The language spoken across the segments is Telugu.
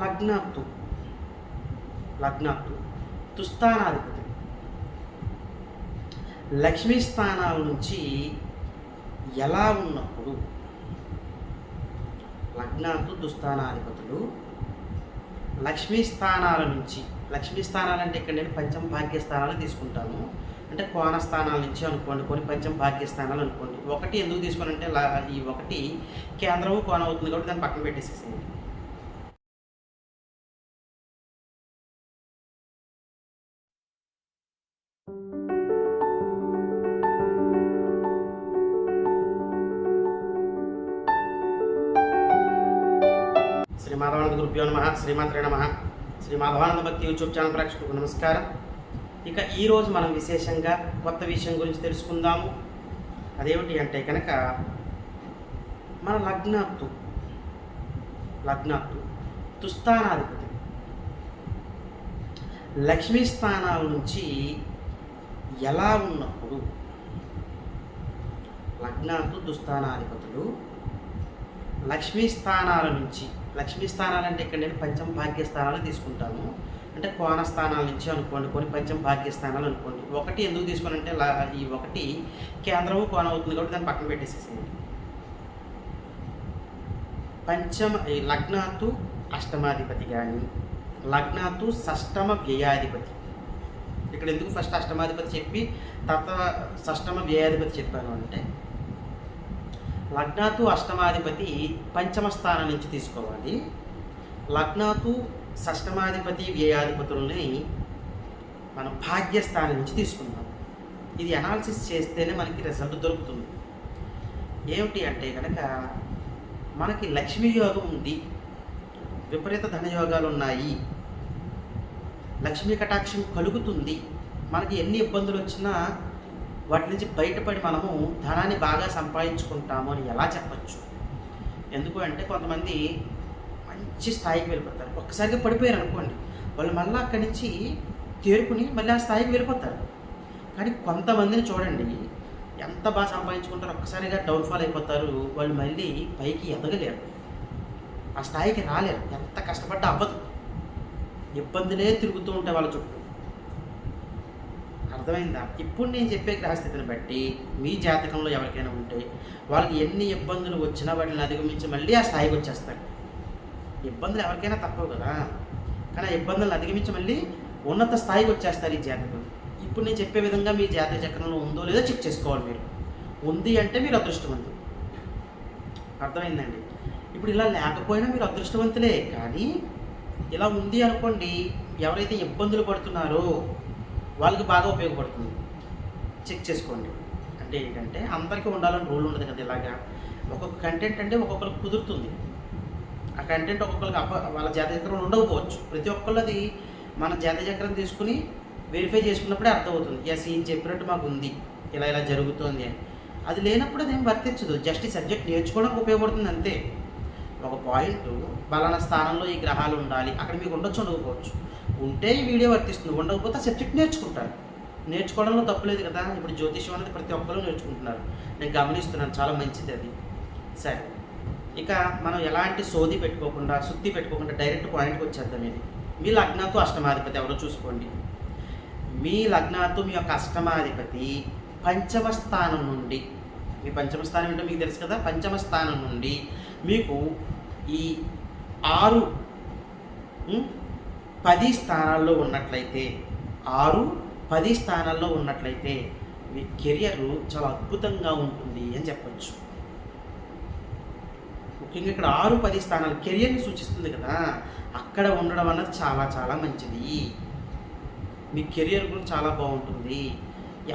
లగ్నాత్తు. లగ్నాత్తు. తుస్థానాధిపతి. లక్ష్మీ స్థానాల నుంచి ఎలా ఉన్నప్పుడు లగ్నాత్తు దుస్థానాధిపతులు లక్ష్మీ స్థానాల నుంచి లక్ష్మీ స్థానాలు అంటే ఇక్కడ నేను పంచం భాగ్య స్థానాలు తీసుకుంటాను అంటే కోణ స్థానాల నుంచి అనుకోండి కొన్ని పంచం భాగ్య స్థానాలు అనుకోండి. ఒకటి ఎందుకు తీసుకోనంటే లా- ఈ ఒకటి కేంద్రము కోణ అవుతుంది కాబట్టి దాన్ని పక్కన పెట్టేసేసేయండి. శ్రీ మాధవానంద గురుభ్యో నమ శ్రీమాత్రే నమ శ్రీ మాధవానంద భక్తి యూట్యూబ్ ఛానల్ ప్రేక్షకులకు నమస్కారం. ఇక ఈరోజు మనం విశేషంగా కొత్త విషయం గురించి తెలుసుకుందాము. అదేమిటి అంటే కనుక మన లగ్నాత్తు లగ్నాత్తు తుస్థానాధిపతి లక్ష్మీ స్థానాల నుంచి ఎలా ఉన్నప్పుడు లగ్నాత్తు దుస్థానాధిపతులు లక్ష్మీ స్థానాల నుంచి లక్ష్మీ స్థానాలు అంటే ఇక్కడ నేను పంచమ భాగ్య స్థానాలు తీసుకుంటాను. అంటే కోణ స్థానాల నుంచి అనుకోండి కొన్ని పంచమ భాగ్య స్థానాలు అనుకోండి. ఒకటి ఎందుకు తీసుకోనంటే లా- ఈ ఒకటి కేంద్రము కోణ అవుతుంది కాబట్టి దాన్ని పక్కన పెట్టేసేసేయండి. పంచమ ఈ లగ్నాత్తు అష్టమాధిపతి కానీ లగ్నాతు షష్టమ వ్యయాధిపతి. ఇక్కడ ఎందుకు ఫస్ట్ అష్టమాధిపతి చెప్పి తర్వాత షష్టమ వ్యయాధిపతి చెప్పాను అంటే లగ్నాతు అష్టమాధిపతి పంచమ స్థానం నుంచి తీసుకోవాలి. లగ్నాతు షష్టమాధిపతి వ్యయాధిపతుల్ని మనం భాగ్యస్థానం నుంచి తీసుకుందాం. ఇది అనాలిసిస్ చేస్తేనే మనకి రిజల్ట్ దొరుకుతుంది. ఏమిటి అంటే కనుక మనకి లక్ష్మీ యోగం ఉంది. విపరీత ధనయోగాలు ఉన్నాయి. లక్ష్మీ కటాక్షం కలుగుతుంది. మనకి ఎన్ని ఇబ్బందులు వచ్చినా వాటి నుంచి బయటపడి మనము ధనాన్ని బాగా సంపాదించుకుంటాము అని ఎలా చెప్పచ్చు? ఎందుకు అంటే కొంతమంది మంచి స్థాయికి వెళ్ళిపోతారు. ఒక్కసారిగా పడిపోయారు అనుకోండి. వాళ్ళు మళ్ళీ అక్కడి నుంచి తేరుకుని మళ్ళీ ఆ స్థాయికి వెళ్ళిపోతారు. కానీ కొంతమందిని చూడండి ఎంత బాగా సంపాదించుకుంటారో ఒక్కసారిగా డౌన్ఫాల్ అయిపోతారు. వాళ్ళు మళ్ళీ పైకి ఎదగలేరు. ఆ స్థాయికి రాలేరు. ఎంత కష్టపడ్డా అవ్వదు. ఇబ్బందులే తిరుగుతూ ఉంటాయి వాళ్ళ చుట్టూ. అర్థమైందా? ఇప్పుడు నేను చెప్పే గ్రహస్థితిని బట్టి మీ జాతకంలో ఎవరికైనా ఉంటే వాళ్ళకి ఎన్ని ఇబ్బందులు వచ్చినా వాటిని అధిగమించి మళ్ళీ ఆ స్థాయికి వచ్చేస్తారు. ఇబ్బందులు ఎవరికైనా తప్పవు కదా. కానీ ఆ ఇబ్బందులను అధిగమించి మళ్ళీ ఉన్నత స్థాయికి వచ్చేస్తారు ఈ జాతకం ఇప్పుడు నేను చెప్పే విధంగా మీ జాతక చక్రంలో ఉందో లేదో చెక్ చేసుకోవాలి మీరు. ఉంది అంటే మీరు అదృష్టవంతులు. అర్థమైందండి? ఇప్పుడు ఇలా లేకపోయినా మీరు అదృష్టవంతులే కానీ ఇలా ఉంది అనుకోండి ఎవరైతే ఇబ్బందులు పడుతున్నారో వాళ్ళకి బాగా ఉపయోగపడుతుంది. చెక్ చేసుకోండి. అంటే ఏంటంటే అందరికీ ఉండాలని రూల్ ఉండదు కదా ఇలాగా. ఒక్కొక్క కంటెంట్ అంటే ఒక్కొక్కరికి కుదురుతుంది. ఆ కంటెంట్ ఒక్కొక్కరికి అప్ప వాళ్ళ జాతచక్రం ఉండకపోవచ్చు. ప్రతి ఒక్కళ్ళది మన జాతచక్రం తీసుకుని వెరిఫై చేసుకున్నప్పుడే అర్థమవుతుంది. ఎస్ ఈయన చెప్పినట్టు మాకు ఉంది. ఇలా ఇలా జరుగుతుంది అని. అది లేనప్పుడు అదేం వర్తించదు. జస్ట్ ఈ సబ్జెక్ట్ నేర్చుకోవడానికి ఉపయోగపడుతుంది అంతే. ఒక పాయింట్ బలానా స్థానంలో ఈ గ్రహాలు ఉండాలి. అక్కడ మీకు ఉండొచ్చు ఉండకపోవచ్చు. ఉంటే ఈ వీడియో వర్తిస్తుంది. ఉండకపోతే ఆ సబ్జెక్ట్ నేర్చుకుంటారు. నేర్చుకోవడంలో తప్పులేదు కదా. ఇప్పుడు జ్యోతిషం అనేది ప్రతి ఒక్కరూ నేర్చుకుంటున్నారు. నేను గమనిస్తున్నాను చాలా మంచిది అది. సరే. ఇక మనం ఎలాంటి సోది పెట్టుకోకుండా శుద్ధి పెట్టుకోకుండా డైరెక్ట్ పాయింట్కి వచ్చేద్దాం ఇది. మీ లగ్నాతో అష్టమాధిపతి ఎవరో చూసుకోండి. మీ లగ్నాతో మీ యొక్క అష్టమాధిపతి పంచమ స్థానం నుండి మీ పంచమ స్థానం ఏంటో మీకు తెలుసు కదా? పంచమ స్థానం నుండి మీకు ఈ ఆరు పది స్థానాల్లో ఉన్నట్లయితే ఆరు పది స్థానాల్లో ఉన్నట్లయితే మీ కెరియర్ చాలా అద్భుతంగా ఉంటుంది అని చెప్పచ్చు. ముఖ్యంగా ఇక్కడ ఆరు పది స్థానాలు కెరియర్ని సూచిస్తుంది కదా అక్కడ ఉండడం అన్నది చాలా చాలా మంచిది. మీ కెరియర్ కూడా చాలా బాగుంటుంది.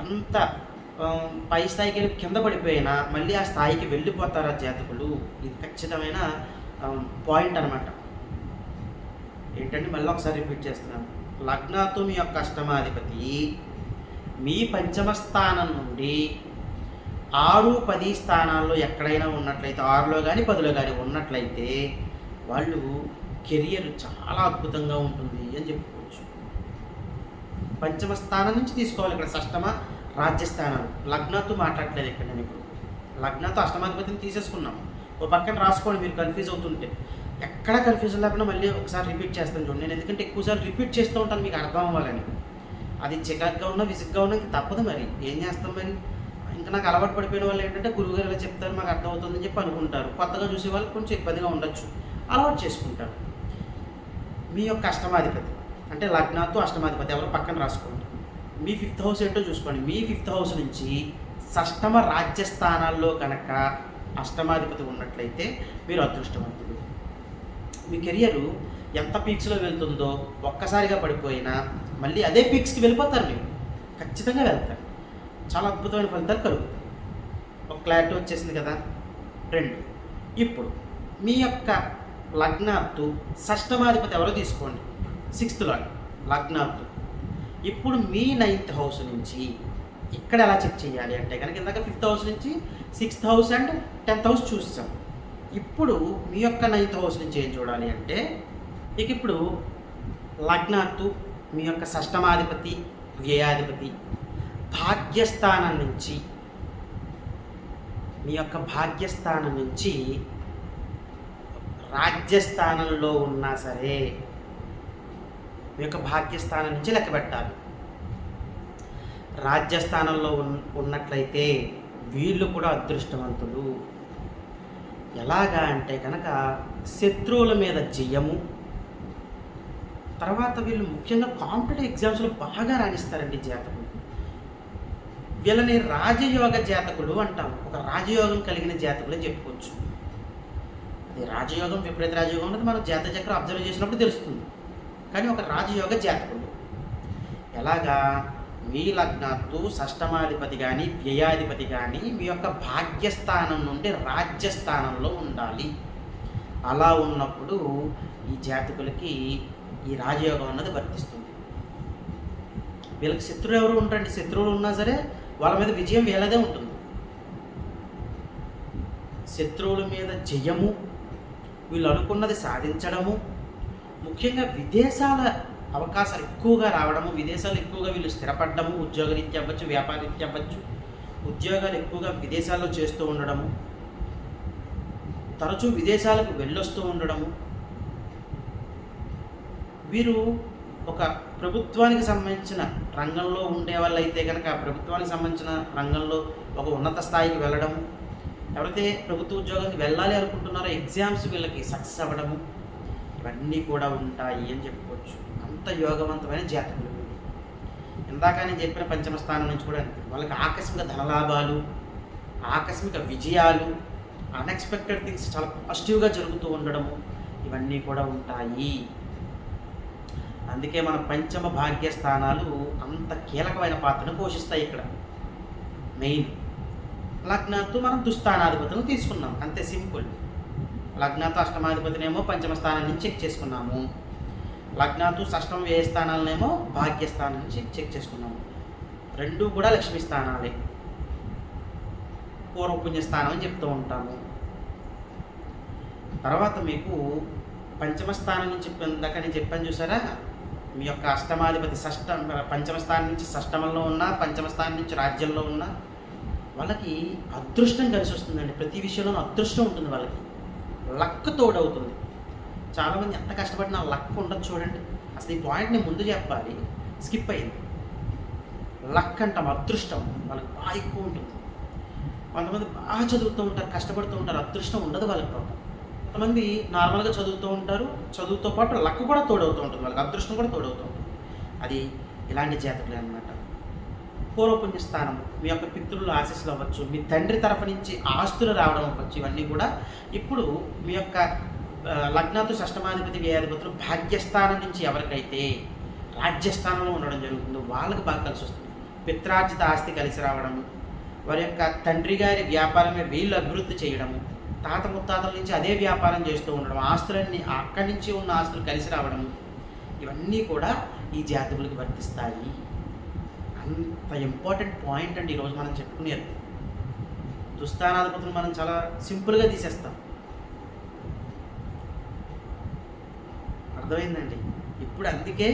ఎంత పై స్థాయికి వెళ్ళి కింద పడిపోయినా మళ్ళీ ఆ స్థాయికి వెళ్ళిపోతారు ఆ జాతకులు? ఇది ఖచ్చితమైన పాయింట్ అనమాట ఏంటంటే మళ్ళీ ఒకసారి రిపీట్ చేస్తున్నాను. లగ్నతో మీ యొక్క అష్టమాధిపతి మీ పంచమ స్థానం నుండి ఆరు పది స్థానాల్లో ఎక్కడైనా ఉన్నట్లయితే ఆరులో కానీ పదిలో కానీ ఉన్నట్లయితే వాళ్ళు కెరియర్ చాలా అద్భుతంగా ఉంటుంది అని చెప్పుకోవచ్చు. పంచమ స్థానం నుంచి తీసుకోవాలి ఇక్కడ షష్టమ రాజ్యస్థానాలు. లగ్నతో మాట్లాడలేదు ఇక్కడ నేను ఇప్పుడు. లగ్నతో అష్టమాధిపతిని తీసేసుకున్నాం. ఓ పక్కన రాసుకోండి మీరు కన్ఫ్యూజ్ అవుతుంటే. ఎక్కడ కన్ఫ్యూజన్ లేకుండా మళ్ళీ ఒకసారి రిపీట్ చేస్తాను చూడండి నేను ఎందుకంటే ఎక్కువసార్లు రిపీట్ చేస్తూ ఉంటాను మీకు అర్థం అవ్వాలని. అది చికాక్గా ఉన్నా విసుగ్గా ఉన్నా తప్పదు మరి. ఏం చేస్తాం మరి? ఇంకా నాకు అలవాటు పడిపోయిన వాళ్ళు ఏంటంటే గురువుగారు ఇలా చెప్తారు మాకు అర్థం అవుతుందని చెప్పి అనుకుంటారు. కొత్తగా చూసే వాళ్ళు కొంచెం ఇబ్బందిగా ఉండొచ్చు. అలవాటు చేసుకుంటారు. మీ యొక్క అష్టమాధిపతి అంటే లగ్నాత్తు అష్టమాధిపతి ఎవరు పక్కన రాసుకోండి. మీ ఫిఫ్త్ హౌస్ ఏంటో చూసుకోండి. మీ ఫిఫ్త్ హౌస్ నుంచి షష్టమ రాజ్య స్థానాల్లో కనుక అష్టమాధిపతి ఉన్నట్లయితే మీరు అదృష్టవంతుడు మీ కెరియర్ ఎంత పీక్స్లో వెళ్తుందో ఒక్కసారిగా పడిపోయినా మళ్ళీ అదే పీక్స్కి వెళ్ళిపోతారు మీరు. ఖచ్చితంగా వెళ్తారు. చాలా అద్భుతమైన ఫలితాలు కలుగుతాయి. ఒక క్లారిటీ వచ్చేసింది కదా? రెండు. ఇప్పుడు మీ యొక్క లగ్నార్థు షష్టమాధిపతి ఎవరో తీసుకోండి. సిక్స్త్ లాడ్ లగ్నార్థు ఇప్పుడు మీ నైన్త్ హౌస్ నుంచి ఇక్కడ ఎలా చెక్ చేయాలి అంటే కనుక ఇందాక ఫిఫ్త్ హౌస్ నుంచి sixth house and tenth house చూసాం. ఇప్పుడు మీ యొక్క నైన్త్ హౌస్ నుంచి ఏం చూడాలి అంటే ఇక ఇప్పుడు లగ్నాత్తు మీ యొక్క షష్టమాధిపతి వ్యయాధిపతి భాగ్యస్థానం నుంచి మీ యొక్క భాగ్యస్థానం నుంచి రాజ్యస్థానంలో ఉన్నా సరే మీ యొక్క భాగ్యస్థానం నుంచి లెక్క పెట్టాలి. రాజ్యస్థానంలో ఉన్ ఉన్నట్లయితే వీళ్ళు కూడా అదృష్టవంతులు. ఎలాగా అంటే కనుక శత్రువుల మీద జయము తర్వాత వీళ్ళు ముఖ్యంగా కాంపిటేటివ్ ఎగ్జామ్స్లో బాగా రాణిస్తారండి జాతకులు. వీళ్ళని రాజయోగ జాతకులు అంటాం ఒక రాజయోగం కలిగిన జాతకులు చెప్పుకోవచ్చు. అది రాజయోగం విపరీత రాజయోగం అనేది మనం జాత చక్రం అబ్జర్వ్ చేసినప్పుడు తెలుస్తుంది. కానీ ఒక రాజయోగ జాతకులు. ఎలాగా మీ లగ్నాత్తు షష్టమాధిపతి కానీ వ్యయాధిపతి కానీ మీ యొక్క భాగ్యస్థానం నుండి రాజ్యస్థానంలో ఉండాలి. అలా ఉన్నప్పుడు ఈ జాతకులకి ఈ రాజయోగం అన్నది వర్తిస్తుంది. వీళ్ళకి శత్రువు ఎవరు ఉంటారండి? శత్రువులు ఉన్నా సరే వాళ్ళ మీద విజయం వీళ్ళదే ఉంటుంది. శత్రువుల మీద జయము వీళ్ళు అనుకున్నది సాధించడము ముఖ్యంగా విదేశాల అవకాశాలు ఎక్కువగా రావడము విదేశాలు ఎక్కువగా వీళ్ళు స్థిరపడడము ఉద్యోగరీత్యా అవ్వచ్చు వ్యాపారరీత్యా అవ్వచ్చు ఉద్యోగాలు ఎక్కువగా విదేశాల్లో చేస్తూ ఉండడము తరచూ విదేశాలకు వెళ్ళొస్తూ ఉండడము. వీరు ఒక ప్రభుత్వానికి సంబంధించిన రంగంలో ఉండే వాళ్ళైతే కనుక ఆ ప్రభుత్వానికి సంబంధించిన రంగంలో ఒక ఉన్నత స్థాయికి వెళ్ళడము. ఎవరైతే ప్రభుత్వ ఉద్యోగానికి వెళ్ళాలి అనుకుంటున్నారో ఎగ్జామ్స్ వీళ్ళకి సక్సెస్ అవ్వడము. ఇవన్నీ కూడా ఉంటాయి అని చెప్పుకోవచ్చు. అంత యోగవంతమైన జాతకులు. ఇందాక నేను చెప్పిన పంచమ స్థానం నుంచి కూడా వాళ్ళకి ఆకస్మిక ధనలాభాలు ఆకస్మిక విజయాలు అన్ఎక్స్పెక్టెడ్ థింగ్స్ చాలా పాజిటివ్గా జరుగుతూ ఉండడము ఇవన్నీ కూడా ఉంటాయి. అందుకే మన పంచమ భాగ్య స్థానాలు అంత కీలకమైన పాత్రను పోషిస్తాయి ఇక్కడ. మెయిన్ లగ్నాత్తు మనం దుస్థానాధిపతులను తీసుకున్నాం. అంతే సింపుల్. లగ్నాత్తు అష్టమాధిపతినేమో పంచమ స్థానం నుంచి చెక్ చేసుకున్నాము. లగ్నాతు షష్టం వ్యయ స్థానాలనేమో భాగ్యస్థానం నుంచి చెక్ చేసుకున్నాము. రెండు కూడా లక్ష్మీ స్థానాలే. పూర్వపుణ్యస్థానం అని చెప్తూ ఉంటాము. తర్వాత మీకు పంచమ స్థానం నుంచి ఇందాక నేను చెప్పాను చూసారా? మీ యొక్క అష్టమాధిపతి షష్ట పంచమ స్థానం నుంచి షష్టమంలో ఉన్న పంచమ స్థానం నుంచి రాజ్యంలో ఉన్న వాళ్ళకి అదృష్టం కలిసి వస్తుందండి. ప్రతి విషయంలోనూ అదృష్టం ఉంటుంది వాళ్ళకి. లక్ తోడవుతుంది. చాలామంది ఎంత కష్టపడినా లక్ ఉండదు చూడండి. అసలు ఈ పాయింట్ నేను ముందు చెప్పాలి. స్కిప్ అయింది లక్ అంటాం అదృష్టం. వాళ్ళకి బాగా ఎక్కువ ఉంటుంది. కొంతమంది బాగా చదువుతూ ఉంటారు కష్టపడుతూ ఉంటారు అదృష్టం ఉండదు వాళ్ళకి పాపం కొంతమంది నార్మల్గా చదువుతూ ఉంటారు చదువుతో పాటు లక్ కూడా తోడవుతూ ఉంటుంది వాళ్ళకి అదృష్టం కూడా తోడవుతూ ఉంటుంది. అది ఇలాంటి జాతకులే అనమాట పూర్వపుణ్య స్థానం మీ యొక్క పితృలు ఆశీస్సులు అవ్వచ్చు మీ తండ్రి తరఫు నుంచి ఆస్తులు రావడం అవ్వచ్చు ఇవన్నీ కూడా ఇప్పుడు మీ యొక్క లగ్నాతు షష్టమాధిపతి వ్యయాధిపతులు భాగ్యస్థానం నుంచి ఎవరికైతే రాజ్యస్థానంలో ఉండడం జరుగుతుందో వాళ్ళకి బాగా కలిసి వస్తుంది. పిత్రార్జిత ఆస్తి కలిసి రావడము వారి యొక్క తండ్రి గారి వ్యాపారమే వీళ్ళు అభివృద్ధి చేయడము తాత ముత్తాతల నుంచి అదే వ్యాపారం చేస్తూ ఉండడం ఆస్తులన్నీ అక్కడి నుంచి ఉన్న ఆస్తులు కలిసి రావడం ఇవన్నీ కూడా ఈ జాతకులకు వర్తిస్తాయి. అంత ఇంపార్టెంట్ పాయింట్ అండి ఈరోజు మనం చెప్పుకునేది. దుస్థానాధిపతులు మనం చాలా సింపుల్గా తీసేస్తాం. అర్థమైందండి. ఇప్పుడు అందుకే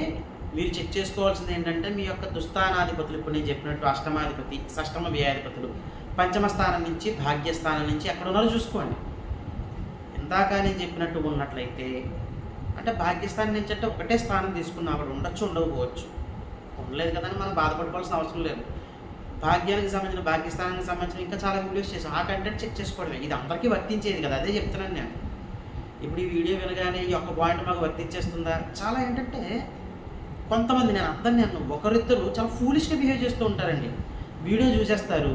మీరు చెక్ చేసుకోవాల్సింది ఏంటంటే మీ యొక్క దుస్థానాధిపతులు ఇప్పుడు నేను చెప్పినట్టు అష్టమాధిపతి షష్టమ వ్యయాధిపతులు పంచమ స్థానం నుంచి భాగ్యస్థానం నుంచి ఎక్కడ ఉన్నారో చూసుకోండి. ఇందాక నేను చెప్పినట్టు ఉన్నట్లయితే అంటే భాగ్యస్థానం నుంచి అంటే ఒకటే స్థానం తీసుకున్నా అక్కడ ఉండొచ్చు ఉండకపోవచ్చు. ఉండలేదు కదా అని మనం బాధపడుకోవాల్సిన అవసరం లేదు. భాగ్యానికి సంబంధించిన భాగ్యస్థానానికి సంబంధించిన ఇంకా చాలా వీడియోస్ చేసాం ఆ కంటెంట్ చెక్ చేసుకోవడమే. ఇది అందరికీ వర్తించేది కదా అదే చెప్తున్నాను నేను. ఇప్పుడు ఈ వీడియో వినగానే ఈ యొక్క పాయింట్ మాకు వర్తించేస్తుందా? చాలా ఏంటంటే కొంతమంది నేను అందరిని నేను ఒకరిద్దరు చాలా ఫూలిష్గా బిహేవ్ చేస్తూ ఉంటారండి. వీడియో చూసేస్తారు.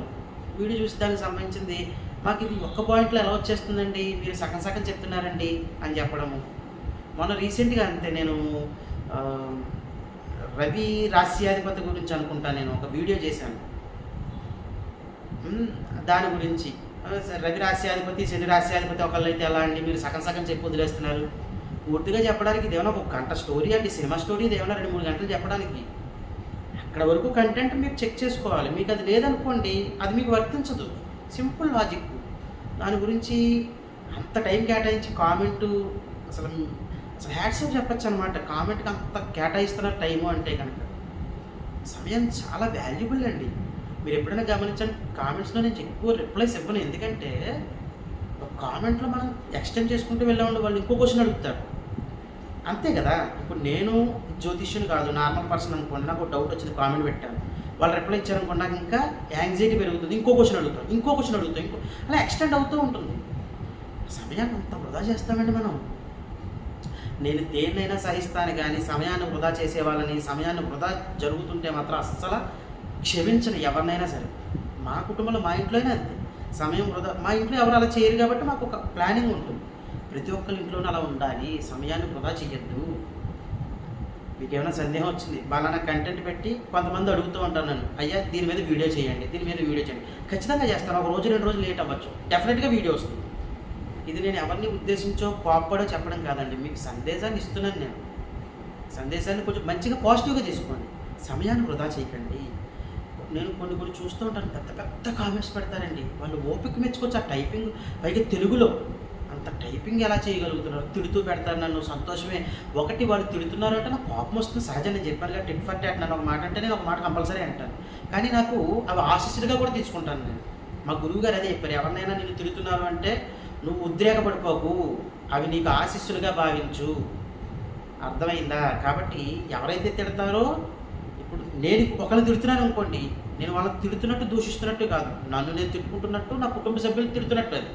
వీడియో చూసి దానికి సంబంధించింది మాకు ఇది ఒక్క పాయింట్లో ఎలా వచ్చేస్తుందండి? మీరు సగం సగం చెప్తున్నారండి అని చెప్పడము మొన్న రీసెంట్గా అంతే నేను రవి రాశ్యాధిపతి గురించి అనుకుంటా నేను ఒక వీడియో చేశాను. దాని గురించి. రవి రాశ్యాధిపతి శని రాస్యాధిపతి ఒకళ్ళైతే ఎలా అండి? మీరు సగం సగం చెప్పి వదిలేస్తున్నారు. పూర్తిగా చెప్పడానికి ఇదేమన్నా ఒక గంట స్టోరీ అండి సినిమా స్టోరీ ఇదేమన్నా రెండు మూడు గంటలు చెప్పడానికి. అక్కడ వరకు కంటెంట్ మీరు చెక్ చేసుకోవాలి. మీకు అది లేదనుకోండి అది మీకు వర్తించదు. సింపుల్ లాజిక్ దాని గురించి అంత టైం కేటాయించి కామెంటు అసలు అసలు హ్యాట్సప్ చెప్పచ్చు అనమాట కామెంట్కి అంత కేటాయిస్తున్న టైము అంటే కనుక సమయం చాలా వాల్యుబుల్ అండి. మీరు ఎప్పుడైనా గమనించండి కామెంట్స్లో నేను ఎక్కువ రిప్లైస్ ఇవ్వను. ఎందుకంటే ఒక కామెంట్లో మనం ఎక్స్టెండ్ చేసుకుంటూ వెళ్ళామండి వాళ్ళు ఇంకో క్వశ్చన్ అడుగుతారు. అంతే కదా? ఇప్పుడు నేను జ్యోతిష్యుని కాదు నార్మల్ పర్సన్ అనుకోండి నాకు డౌట్ వచ్చింది కామెంట్ పెట్టాను. వాళ్ళు రిప్లై ఇచ్చారనుకోండి నాకు ఇంకా యాంగ్జైటీ పెరుగుతుంది ఇంకో క్వశ్చన్ అడుగుతాం ఇంకో క్వశ్చన్ అడుగుతాం ఇంకో అలా ఎక్స్టెండ్ అవుతూ ఉంటుంది. సమయాన్ని అంత వృధా చేస్తామండి మనం. నేను దేన్నైనా సహిస్తాను కానీ సమయాన్ని వృధా చేసే వాళ్ళని సమయాన్ని వృధా జరుగుతుంటే మాత్రం అస్సలు క్షమించను ఎవరినైనా సరే. మా కుటుంబంలో మా ఇంట్లోనే అంతే. సమయం వృధా మా ఇంట్లో ఎవరు అలా చేయరు కాబట్టి మాకు ఒక ప్లానింగ్ ఉంటుంది. ప్రతి ఒక్కరి ఇంట్లోనూ అలా ఉండాలి. సమయాన్ని వృధా చేయొద్దు. మీకు ఏమైనా సందేహం వచ్చింది? బాగా కంటెంట్ పెట్టి కొంతమంది అడుగుతూ ఉంటాను నన్ను. అయ్యా దీని మీద వీడియో చేయండి దీని మీద వీడియో చేయండి. ఖచ్చితంగా చేస్తాను. ఒక రోజు రెండు రోజులు లేట్ అవ్వచ్చు. డెఫినెట్గా వీడియో వస్తుంది. ఇది నేను ఎవరిని ఉద్దేశించో కోప్పడో చెప్పడం కాదండి. మీకు సందేశాన్ని ఇస్తున్నాను నేను. సందేశాన్ని కొంచెం మంచిగా పాజిటివ్గా తీసుకోండి. సమయాన్ని వృధా చేయకండి. నేను కొన్ని కొన్ని చూస్తూ ఉంటాను. పెద్ద పెద్ద కామెంట్స్ పెడతారండి. వాళ్ళు ఓపిక మెచ్చుకోవచ్చు ఆ టైపింగ్ పైగా తెలుగులో అంత టైపింగ్ ఎలా చేయగలుగుతున్నారు? తిడుతూ పెడతారు నన్ను సంతోషమే. ఒకటి వాళ్ళు తిడుతున్నారు అంటే నాకు కోపం వస్తుంది. సహజం నేను చెప్పాను కదా టిట్ ఫర్ టాట్ నన్ను ఒక మాట అంటే నేను ఒక మాట కంపల్సరీ అంటాను. కానీ నాకు అవి ఆశీస్సులుగా కూడా తీసుకుంటాను నేను. మా గురువు గారు అదే చెప్పారు. ఎవరినైనా నేను తిడుతున్నారు అంటే నువ్వు ఉద్రేకపడిపోకు. అవి నీకు ఆశీస్సులుగా భావించు. అర్థమైందా? కాబట్టి ఎవరైతే తిడతారో ఇప్పుడు నేను ఒకరిని తిడుతున్నాను అనుకోండి నేను వాళ్ళని తిడుతున్నట్టు దూషిస్తున్నట్టు కాదు. నన్ను నేను తిట్టుకుంటున్నట్టు నా కుటుంబ సభ్యులు తిడుతున్నట్టు అది.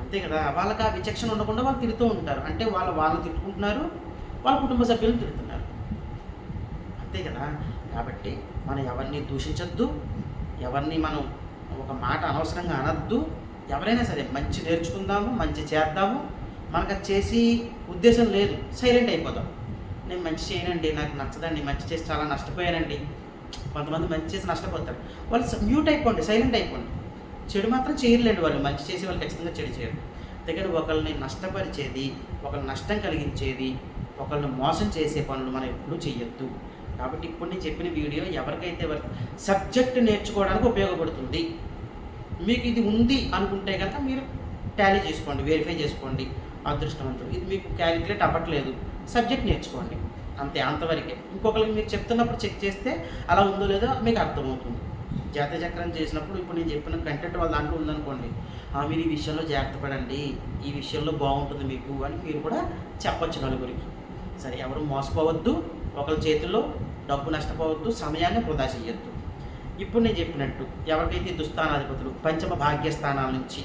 అంతే కదా? వాళ్ళకి ఆ విచక్షణ ఉండకుండా వాళ్ళు తిడుతూ ఉంటారు. అంటే వాళ్ళు వాళ్ళు తిట్టుకుంటున్నారు వాళ్ళ కుటుంబ సభ్యులను తిడుతున్నారు. అంతే కదా? కాబట్టి మనం ఎవరిని దూషించొద్దు. ఎవరిని మనం ఒక మాట అనవసరంగా అనద్దు. ఎవరైనా సరే మంచి నేర్చుకుందాము మంచి చేద్దాము. మనకు అది చేసి ఉద్దేశం లేదు. సైలెంట్ అయిపోదాం నేను మంచి చేయనండి నాకు నచ్చదండి మంచి చేసి చాలా నష్టపోయానండి. కొంతమంది మంచి చేసి నష్టపోతారు. వాళ్ళు మ్యూట్ అయిపోండి సైలెంట్ అయిపోండి. చెడు మాత్రం చేయలేండి వాళ్ళు. మంచి చేసి వాళ్ళు ఖచ్చితంగా చెడు చేయరు. దగ్గర ఒకరిని నష్టపరిచేది ఒకరిని నష్టం కలిగించేది ఒకరిని మోసం చేసే పనులు మనం ఎప్పుడూ చేయొద్దు కాబట్టి ఇప్పుడు నేను చెప్పిన వీడియో ఎవరికైతే సబ్జెక్ట్ నేర్చుకోవడానికి ఉపయోగపడుతుంది. మీకు ఇది ఉంది అనుకుంటే కనుక మీరు టాలీ చేసుకోండి వెరిఫై చేసుకోండి. అదృష్టవంతులు. ఇది మీకు క్యాలిక్యులేట్ అవ్వట్లేదు. సబ్జెక్ట్ నేర్చుకోండి. అంతే అంతవరకే. ఇంకొకరికి మీరు చెప్తున్నప్పుడు చెక్ చేస్తే అలా ఉందో లేదో మీకు అర్థమవుతుంది. జాతీయ చక్రం చేసినప్పుడు ఇప్పుడు నేను చెప్పిన కంటెంట్ వాళ్ళ దాంట్లో ఉందనుకోండి "ఆ, మీరు ఈ విషయంలో జాగ్రత్త పడండి ఈ విషయంలో బాగుంటుంది మీకు అని మీరు కూడా చెప్పొచ్చు నలుగురికి. సరే ఎవరు మోసపోవద్దు ఒకరి చేతుల్లో డబ్బు నష్టపోవద్దు సమయాన్ని వృధా చేయొద్దు. ఇప్పుడు నేను చెప్పినట్టు ఎవరికైతే దుస్థానాధిపతులు పంచమ భాగ్యస్థానాల నుంచి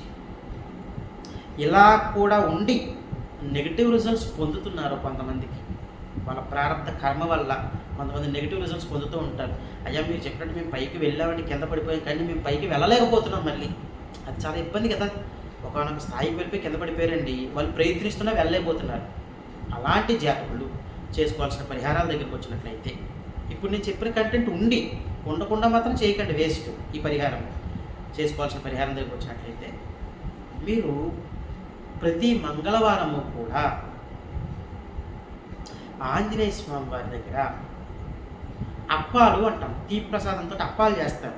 ఇలా కూడా ఉండి నెగిటివ్ రిజల్ట్స్ పొందుతున్నారు కొంతమందికి. వాళ్ళ ప్రారంభ కర్మ వల్ల కొంతమంది నెగిటివ్ రిజల్ట్స్ పొందుతూ ఉంటారు. అయ్యా మీరు చెప్పినట్టు మేము పైకి వెళ్ళామండి కింద పడిపోయాం కానీ మేము పైకి వెళ్ళలేకపోతున్నాం మళ్ళీ. అది చాలా ఇబ్బంది కదా. ఒకనొక స్థాయికి వెళ్ళిపోయి కింద పడిపోయారండి వాళ్ళు ప్రయత్నిస్తున్నా వెళ్ళలేకపోతున్నారు. అలాంటి జాతకులు చేసుకోవాల్సిన పరిహారాల దగ్గరికి వచ్చినట్లయితే ఇప్పుడు నేను చెప్పిన కంటెంట్ ఉండి ఉండకుండా మాత్రం చేయకండి వేస్ట్ ఈ పరిహారం. చేసుకోవాల్సిన పరిహారం దగ్గరికి వచ్చినట్లయితే మీరు ప్రతి మంగళవారము కూడా ఆంజనేయ స్వామి వారి దగ్గర అప్పాలు అంటాం. తీపి ప్రసాదంతో అప్పాలు చేస్తారు.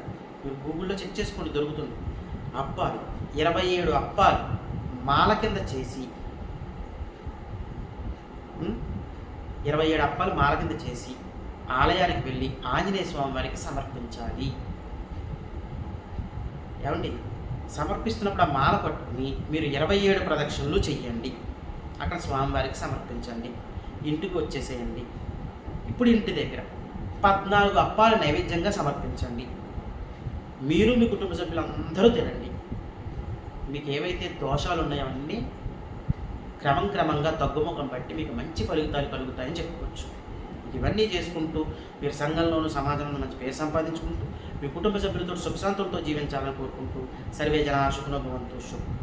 మీరు గూగుల్లో చెక్ చేసుకోండి దొరుకుతుంది. అప్పాలు ఇరవై ఏడు అప్పాలు మాల కింద చేసి ఇరవై ఏడు అప్పాలు మాల కింద చేసి ఆలయానికి వెళ్ళి ఆంజనేయ స్వామి వారికి సమర్పించాలి. ఏమండి? సమర్పిస్తున్నప్పుడు ఆ మాల పట్టుకుని మీరు ఇరవై ఏడు ప్రదక్షిణలు చెయ్యండి. అక్కడ స్వామివారికి సమర్పించండి. ఇంటికి వచ్చేసేయండి. ఇప్పుడు ఇంటి దగ్గర పద్నాలుగు అప్పాలు నైవేద్యంగా సమర్పించండి. మీరు మీ కుటుంబ సభ్యులందరూ తినండి. మీకు ఏవైతే దోషాలు ఉన్నాయో అన్నీ క్రమం క్రమంగా తగ్గుముఖం బట్టి మీకు మంచి ఫలితాలు కలుగుతాయని చెప్పుకోవచ్చు. ఇవన్నీ చేసుకుంటూ మీరు సంఘంలోనూ సమాజంలో మంచి పేరు సంపాదించుకుంటూ మీ కుటుంబ సభ్యులతో సుఖశాంతులతో జీవించాలని కోరుకుంటూ సర్వే జన సుఖనోభవంతు శుభం.